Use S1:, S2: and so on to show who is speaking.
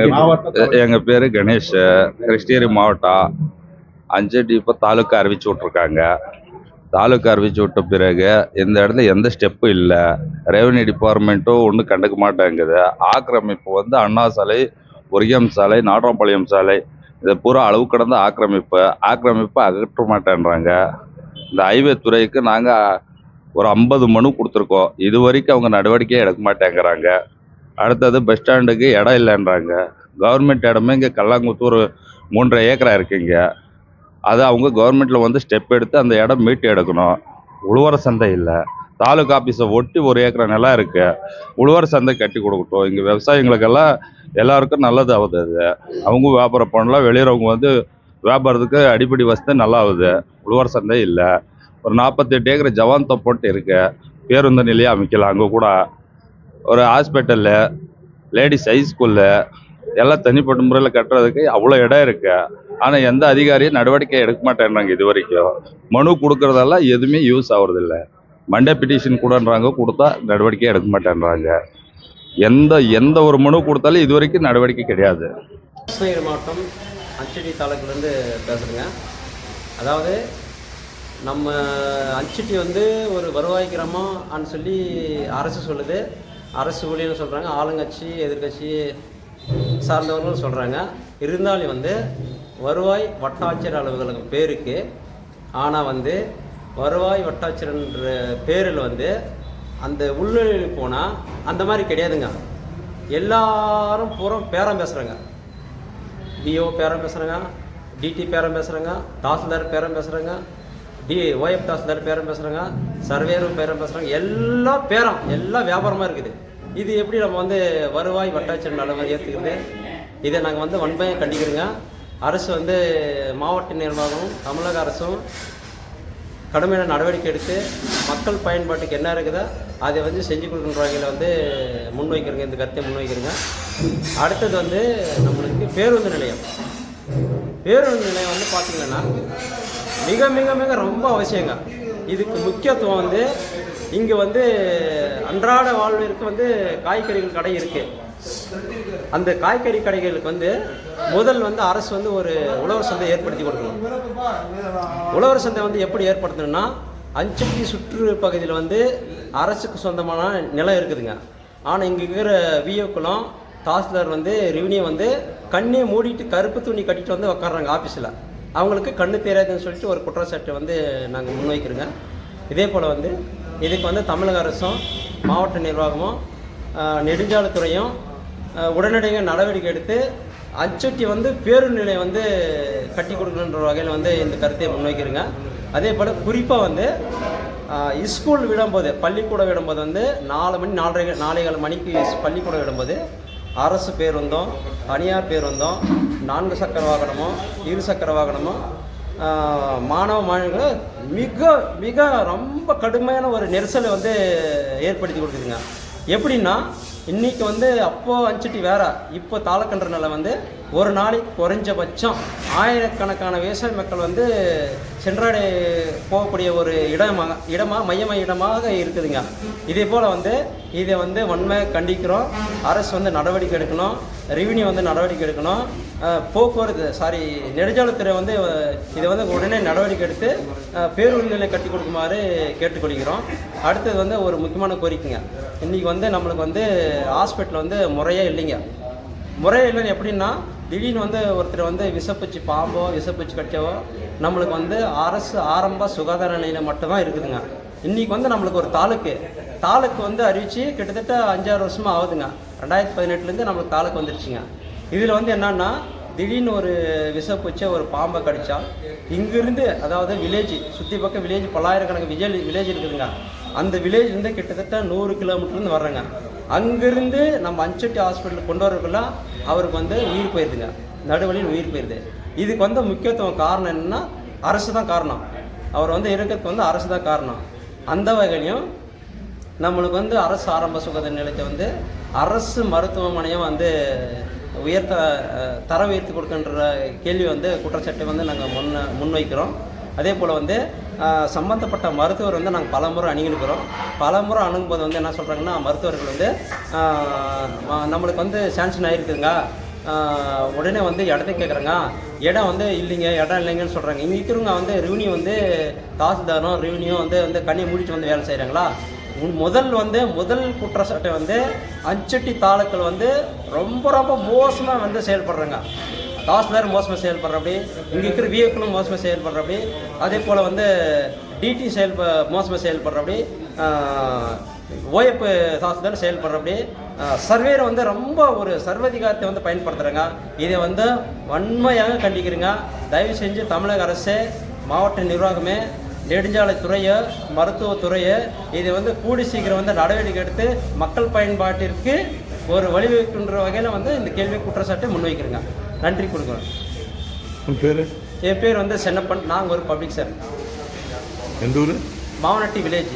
S1: எங்க- எங்க பேரு கணேஷ். கிருஷ்ணகிரி மாவட்டம். அஞ்சடி இப்போ தாலுக்கா அறிவிச்சு விட்ருக்காங்க தாலுக்கா அறிவிச்சு விட்ட பிறகு இந்த இடத்துல எந்த ஸ்டெப்பும் இல்லை. ரெவன்யூ டிபார்ட்மெண்ட்டும் ஒன்றும் கண்டுக்க மாட்டேங்குது. ஆக்கிரமிப்பு வந்து அண்ணா சாலை ஒரியம் சாலை நாட்ராம்பாளையம் சாலை. இது பூரா அளவு கடந்த ஆக்கிரமிப்பு. ஆக்கிரமிப்பு அகற்ற மாட்டேன்றாங்க. இந்த ஹைவே துறைக்கு நாங்கள் ஒரு ஐம்பது மனு கொடுத்துருக்கோம். இது வரைக்கும் அவங்க நடவடிக்கையே எடுக்க மாட்டேங்கிறாங்க. அடுத்தது பஸ் ஸ்டாண்டுக்கு இடம் இல்லைன்றாங்க. கவர்மெண்ட் இடமே இங்கே கல்லாங்குத்தூர் மூன்றரை ஏக்கரா இருக்குங்க அதை அவங்க கவர்மெண்ட்டில் வந்து ஸ்டெப் எடுத்து அந்த இடம் மீட்டு எடுக்கணும். உழுவர சந்தை இல்லை. தாலுக்கா ஆஃபீஸை ஒட்டி ஒரு ஏக்கரை நிலம் இருக்குது உழவர் சந்தை கட்டி கொடுக்கட்டும். இங்கே விவசாயிங்களுக்கெல்லாம் எல்லாருக்கும் நல்லது ஆகுது அது. அவங்க வியாபாரம் பண்ணலாம். வெளியிறவங்க வந்து வியாபாரத்துக்கு அடிப்படை வசதி நல்லா ஆகுது. உழவர் சந்தை இல்லை. ஒரு நாற்பத்தெட்டு ஏக்கர் ஜவான் தோப்போட்டு இருக்குது பேருந்து நிலையம் அமைக்கலாம் அங்கே கூட. ஒரு ஹாஸ்பிட்டலு லேடிஸ் ஹை எல்லாம் தனிப்பட்ட முறையில் கட்டுறதுக்கு அவ்வளோ இடம் இருக்கு. ஆனால் எந்த அதிகாரியும் நடவடிக்கை எடுக்க மாட்டேன்றாங்க இது வரைக்கும். மனு கொடுக்குறதெல்லாம் எதுவுமே யூஸ் ஆகுறதில்ல மண்டே பிட்டிஷன் கூடன்றாங்க கொடுத்தா நடவடிக்கை எடுக்க மாட்டேன்றாங்க. எந்த எந்த ஒரு மனு கொடுத்தாலும் இது வரைக்கும் நடவடிக்கை கிடையாது.
S2: கிருஷ்ணகிரி மாவட்டம் அஞ்சடி தாலுக்குலேருந்து பேசுகிறேங்க அதாவது நம்ம அஞ்சட்டி வந்து ஒரு வருவாய் கிராமம் சொல்லி அரசு சொல்லுது. அரசு ஊழியர்னு சொல்கிறாங்க ஆளுங்கட்சி எதிர்க்கட்சி சார்ந்தவர்களும் சொல்கிறாங்க இருந்தாலும் வந்து வருவாய் வட்டாட்சியர் அலுவலகம் பேருக்கு ஆனால் வந்து வருவாய் வட்டாட்சியர்ன்ற பேரில் வந்து அந்த உள்நுழைவு போனால் அந்த மாதிரி கிடையாதுங்க. எல்லாரும் பூரா பேரம் பேசுகிறாங்க பிஓ பேரம் பேசுகிறாங்க டிடி பேரம் பேசுகிறாங்க தாசில்தார் பேரம் பேசுகிறாங்க டி ஓஎஃப் தாசில்தார் பேரம் பேசுகிறாங்க சர்வேரும் பேரம் பேசுகிறாங்க எல்லா பேரம் எல்லாம் வியாபாரமாக இருக்குது. இது எப்படி நம்ம வந்து வருவாய் வட்டாட்சியர் நிலவரம் ஏற்றுக்கிறது இதை நாங்கள் வந்து வன்மையாக கண்டிக்கிறோங்க. அரசு வந்து மாவட்ட நிர்வாகம் தமிழக அரசும் கடுமையான நடவடிக்கை எடுத்து மக்கள் பயன்பாட்டுக்கு என்ன இருக்குதோ அதை வந்து செஞ்சு கொடுக்குற வகையில் வந்து முன்வைக்கிறேங்க. இந்த கருத்தை முன்வைக்கிறேங்க. அடுத்தது வந்து நம்மளுக்கு பேருந்து நிலையம். பேருந்து நிலையம் வந்து பார்த்திங்கன்னா மிக மிக மிக ரொம்ப அவசியங்க. இதுக்கு முக்கியத்துவம் வந்து இங்கே வந்து அன்றாட வாழ்விற்கு வந்து காய்கறிகள் கடை இருக்குது அந்த காய்கறி கடைகளுக்கு வந்து முதல் வந்து அரசு வந்து ஒரு உழவர் சந்தை ஏற்படுத்தி கொடுக்கணும். உழவர் சந்தை வந்து எப்படி ஏற்படுத்தணும்னா அஞ்சட்டி சுற்று பகுதியில் வந்து அரசுக்கு சொந்தமான நிலம் இருக்குதுங்க. ஆனால் இங்கே இருக்கிற விஓக்களும் தாசில்தார் வந்து ரெவன்யூ வந்து கண்ணே மூடிட்டு கருப்பு துணி கட்டிட்டு வந்து உக்காடுறாங்க ஆஃபீஸில் அவங்களுக்கு கண்ணு தெரியாதுன்னு சொல்லிட்டு ஒரு குற்றச்சாட்டை வந்து நாங்கள் முன்வைக்கிறோங்க. இதே போல் வந்து இதுக்கு வந்து தமிழக அரசும் மாவட்ட நிர்வாகமும் நெடுஞ்சாலைத்துறையும் உடனடியாக நடவடிக்கை எடுத்து அச்சட்டி வந்து பேருந்து நிலையம் வந்து கட்டி கொடுக்கணுன்ற வகையில் வந்து இந்த கருத்தை முன்வைக்கிறோங்க. அதே போல் குறிப்பாக வந்து ஸ்கூல் விடும்போது பள்ளிக்கூடம் விடும்போது வந்து நாலு மணி நாலரை நாலேகால் மணிக்கு பள்ளிக்கூடம் விடும்போது அரசு பேருந்தும் தனியார் பேருந்தும் நான்கு சக்கர வாகனமும் இரு சக்கர வாகனமும் மாணவ மாணவிகளை மிக மிக ரொம்ப கடுமையான ஒரு நெரிசலை வந்து ஏற்படுத்தி கொடுக்குதுங்க. எப்படின்னா இன்னைக்கு வந்து அப்போ அஞ்சுட்டி வேற இப்போ தாளக்கன்ற நிலை வந்து ஒரு நாளைக்கு குறைஞ்சபட்சம் ஆயிரக்கணக்கான விவசாய மக்கள் வந்து சென்றாடை போகக்கூடிய ஒரு இடமாக இடமா மையமாக இடமாக இருக்குதுங்க. இதே போல் வந்து இதை வந்து வன்மை கண்டிக்கிறோம். அரசு வந்து நடவடிக்கை எடுக்கணும். ரெவின்யூ வந்து நடவடிக்கை எடுக்கணும். போக்குவரத்து சாரி நெடுஞ்சாலைத்துறை வந்து இதை வந்து உடனே நடவடிக்கை எடுத்து பேருந்து நிலை கட்டி கொடுக்குமாறு கேட்டுக்கொள்கிறோம். அடுத்தது வந்து ஒரு முக்கியமான கோரிக்கைங்க. இன்றைக்கி வந்து நம்மளுக்கு வந்து ஹாஸ்பிட்டல் வந்து முறையே இல்லைங்க. முறையே இல்லைன்னு எப்படின்னா திடீர்னு வந்து ஒருத்தர் வந்து விசப்பூச்சி பாம்போ விசப்பூச்சி கட்டவோ நம்மளுக்கு வந்து அரசு ஆரம்ப சுகாதார நிலையில் மட்டும்தான் இருக்குதுங்க. இன்றைக்கி வந்து நம்மளுக்கு ஒரு தாலுக்கு. தாலுக்கு வந்து அறிவித்து கிட்டத்தட்ட அஞ்சாறு வருஷமாக ஆகுதுங்க. ரெண்டாயிரத்தி பதினெட்டுலேருந்து நம்மளுக்கு தாலுக்கு வந்துருச்சுங்க. இதில் வந்து என்னன்னா திடீர்னு ஒரு விஷப்பூச்சை ஒரு பாம்பை கடிச்சா இங்கிருந்து அதாவது வில்லேஜ் சுற்றி பக்கம் வில்லேஜ் பல்லாயிரக்கணக்கு விஜய் வில்லேஜ் இருக்குதுங்க. அந்த வில்லேஜ்லேருந்து கிட்டத்தட்ட நூறு கிலோமீட்டர்லேருந்து வர்றாங்க. அங்கேருந்து நம்ம அஞ்சட்டி ஹாஸ்பிட்டலுக்கு கொண்டு வரக்குள்ள அவருக்கு வந்து உயிர் போயிருதுங்க. நடுவழியில் உயிர் போயிருது. இதுக்கு வந்து முக்கியத்துவம் காரணம் என்னன்னா அரசு தான் காரணம். அவர் வந்து இருக்கிறதுக்கு வந்து அரசு தான் காரணம். அந்த வகையிலையும் நம்மளுக்கு வந்து அரசு ஆரம்ப சுகாதார நிலையத்தை வந்து அரசு மருத்துவமனையும் வந்து உயர்த்த தர உயர்த்தி கொடுக்கின்ற கேள்வி வந்து குற்றச்சாட்டை வந்து நாங்கள் முன்ன முன்வைக்கிறோம். அதே போல் வந்து சம்மந்தப்பட்ட மருத்துவர் வந்து நாங்கள் பல முறை அணுகிருக்கிறோம் பலமுறை அணுகும்போது வந்து என்ன சொல்கிறாங்கன்னா மருத்துவர்கள் வந்து நம்மளுக்கு வந்து சேங்ஷன் ஆகிருக்குதுங்க உடனே வந்து இடத்த கேட்குறாங்க இடம் வந்து இல்லைங்க இடம் இல்லைங்கன்னு சொல்கிறாங்க இங்கே இருக்கிறவங்க வந்து ரெவன்யூ வந்து தாசில்தாரும் ரெவன்யூ வந்து வந்து கண்ணியை மூடிட்டு வந்து வேலை செய்கிறாங்களா முதல் வந்து முதல் குற்றச்சாட்டை வந்து அஞ்சட்டி தாலுக்கள் வந்து ரொம்ப ரொம்ப மோசமாக வந்து செயல்படுறாங்க. டாஸ்லர் மோசமாக செயல்படுறப்படி இங்கே இருக்கிற விஏக்களும் மோசமாக செயல்படுறப்படி அதே போல் வந்து டிடி செயல்ப மோசமாக செயல்படுறப்படி ஓஎப்பு சாஸ்திரம் செயல்படுறப்படி சர்வேரை வந்து ரொம்ப ஒரு சர்வதிகாரத்தை வந்து பயன்படுத்துகிறாங்க இதை வந்து வன்மையாக கண்டிக்கிறேங்க. தயவு செஞ்சு தமிழக அரசு மாவட்ட நிர்வாகமே நெடுஞ்சாலைத்துறையை மருத்துவத்துறையோ இதை வந்து கூடி சீக்கிரம் வந்து நடவடிக்கை எடுத்து மக்கள் பயன்பாட்டிற்கு ஒரு வழிவகுக்கின்ற வகையில் வந்து இந்த கேள்வி குற்றச்சாட்டை முன்வைக்கிறேங்க. நன்றி கொடுக்குறேன்
S3: உன் பேர்?
S2: என் பேர் வந்து சென்னப்பன். நாங்கள் ஒரு பப்ளிக் சார்
S3: எந்த ஊர்?
S2: மாவனட்டி வில்லேஜ்